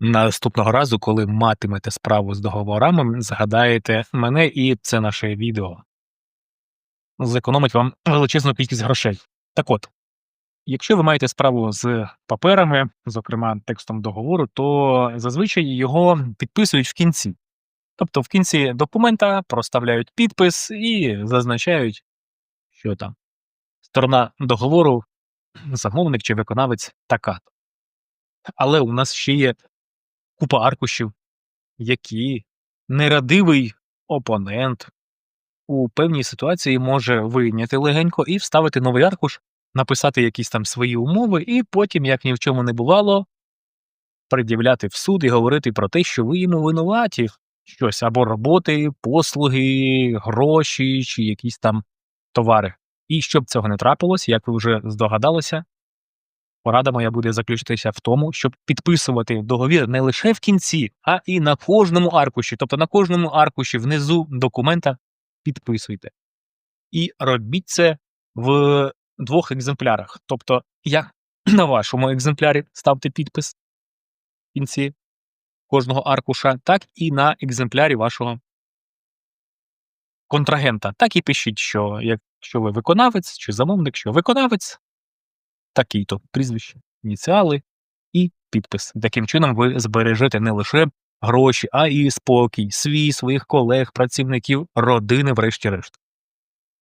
Наступного разу, коли матимете справу з договорами, згадаєте мене і це наше відео. Зекономить вам величезну кількість грошей. Так от, якщо ви маєте справу з паперами, зокрема текстом договору, то зазвичай його підписують в кінці. Тобто в кінці документа проставляють підпис і зазначають, що там сторона договору, замовник чи виконавець така. Але у нас ще є купа аркушів, які нерадивий опонент у певній ситуації може вийняти легенько і вставити новий аркуш, написати якісь там свої умови, і потім, як ні в чому не бувало, пред'являти в суд і говорити про те, що ви йому винуваті щось або роботи, послуги, гроші чи якісь там товари. І щоб цього не трапилось, як ви вже здогадалися, порада моя буде заключитися в тому, щоб підписувати договір не лише в кінці, а і на кожному аркуші. Тобто на кожному аркуші внизу документа підписуйте. І робіть це в двох екземплярах. Тобто, як на вашому екземплярі ставте підпис в кінці кожного аркуша, так і на екземплярі вашого контрагента. Так і пишіть, що якщо ви виконавець чи замовник, що виконавець, такий-то прізвище, ініціали і підпис. Таким чином ви збережете не лише гроші, а і спокій свій, своїх колег, працівників, родини, врешті-решт.